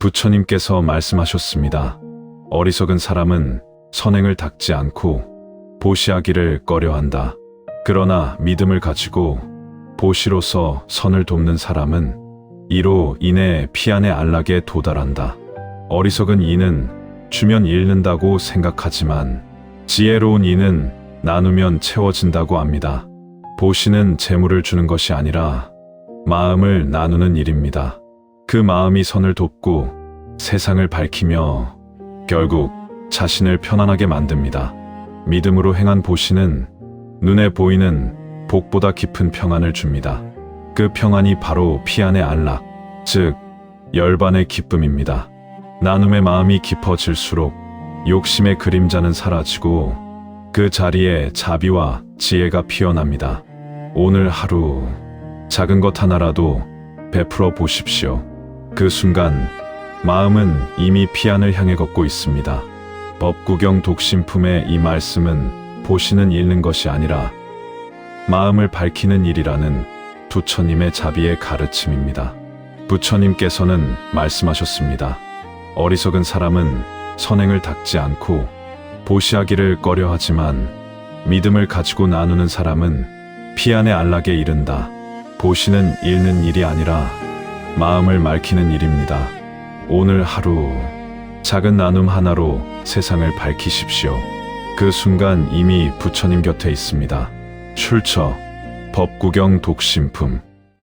부처님께서 말씀하셨습니다. 어리석은 사람은 선행을 닦지 않고 보시하기를 꺼려한다. 그러나 믿음을 가지고 보시로서 선을 돕는 사람은 이로 인해 피안의 안락에 도달한다. 어리석은 이는 주면 잃는다고 생각하지만 지혜로운 이는 나누면 채워진다고 합니다. 보시는 재물을 주는 것이 아니라 마음을 나누는 일입니다. 그 마음이 선을 돕고 세상을 밝히며 결국 자신을 편안하게 만듭니다. 믿음으로 행한 보시는 눈에 보이는 복보다 깊은 평안을 줍니다. 그 평안이 바로 피안의 안락, 즉 열반의 기쁨입니다. 나눔의 마음이 깊어질수록 욕심의 그림자는 사라지고 그 자리에 자비와 지혜가 피어납니다. 오늘 하루 작은 것 하나라도 베풀어 보십시오. 그 순간 마음은 이미 피안을 향해 걷고 있습니다. 법구경 독심품의 이 말씀은 보시는 읽는 것이 아니라 마음을 밝히는 일이라는 부처님의 자비의 가르침입니다. 부처님께서는 말씀하셨습니다. 어리석은 사람은 선행을 닦지 않고 보시하기를 꺼려 하지만 믿음을 가지고 나누는 사람은 피안의 안락에 이른다. 보시는 읽는 일이 아니라 마음을 맑히는 일입니다. 오늘 하루 작은 나눔 하나로 세상을 밝히십시오. 그 순간 이미 부처님 곁에 있습니다. 출처 법구경 독심품